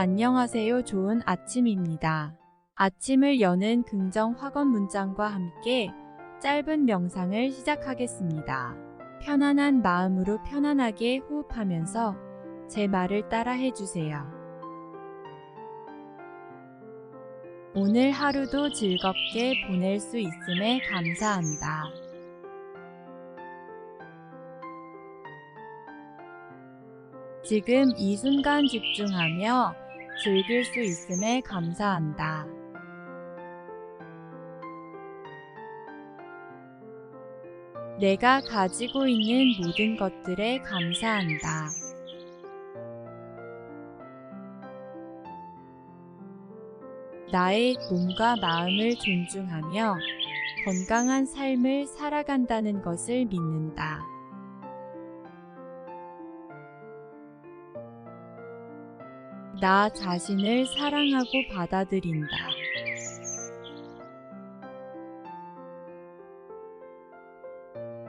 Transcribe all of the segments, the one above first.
안녕하세요. 좋은 아침입니다. 아침을 여는 긍정 확언 문장과 함께 짧은 명상을 시작하겠습니다. 편안한 마음으로 편안하게 호흡하면서 제 말을 따라 해 주세요. 오늘 하루도 즐겁게 보낼 수 있음에 감사한다. 지금 이 순간 집중하며 즐길 수 있음에 감사한다. 내가 가지고 있는 모든 것들에 감사한다. 나의 몸과 마음을 존중하며 건강한 삶을 살아간다는 것을 믿는다. 나 자신을 사랑하고 받아들인다.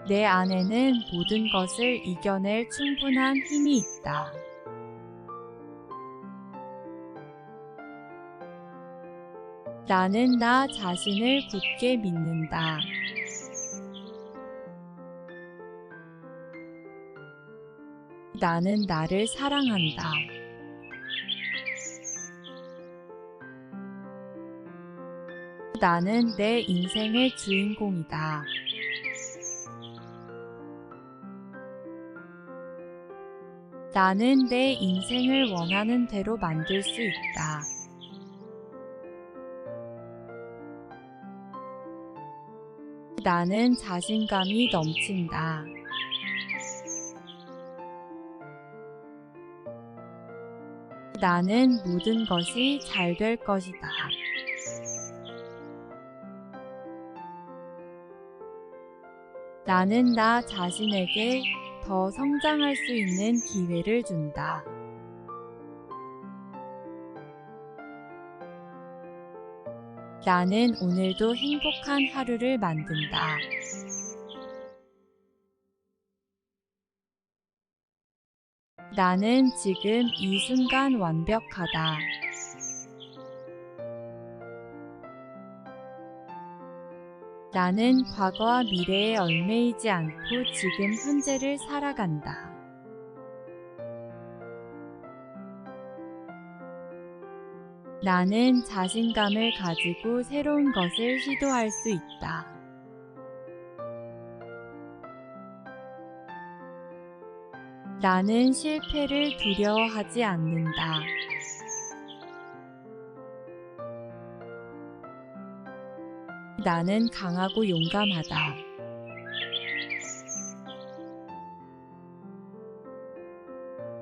내 안에는 모든 것을 이겨낼 충분한 힘이 있다. 나는 나 자신을 굳게 믿는다. 나는 나를 사랑한다. 나는 내 인생의 주인공이다. 나는 내 인생을 원하는 대로 만들 수 있다. 나는 자신감이 넘친다. 나는 모든 것이 잘 될 것이다. 나는 나 자신에게 더 성장할 수 있는 기회를 준다. 나는 오늘도 행복한 하루를 만든다. 나는 지금 이 순간 완벽하다. 나는 과거와 미래에 얽매이지 않고 지금 현재를 살아간다. 나는 자신감을 가지고 새로운 것을 시도할 수 있다. 나는 실패를 두려워하지 않는다. 나는 강하고 용감하다.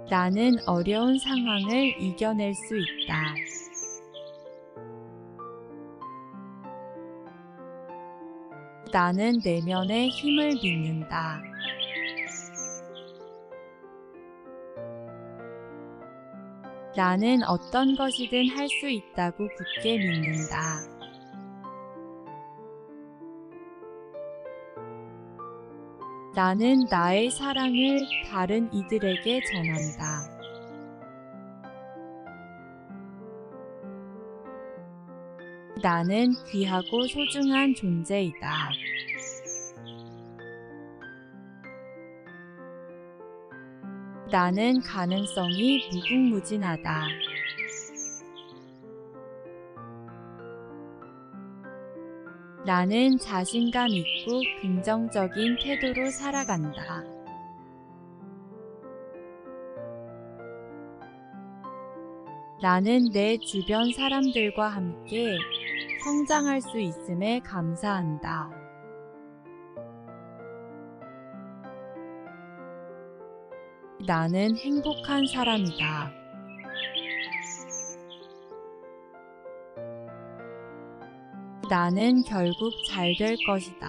나는 어려운 상황을 이겨낼 수 있다. 나는 내면의 힘을 믿는다. 나는 어떤 것이든 할 수 있다고 굳게 믿는다. 나는 나의 사랑을 다른 이들에게 전한다. 나는 귀하고 소중한 존재이다. 나는 가능성이 무궁무진하다. 나는 자신감 있고 긍정적인 태도로 살아간다. 나는 내 주변 사람들과 함께 성장할 수 있음에 감사한다. 나는 행복한 사람이다. 나는 결국 잘 될 것이다.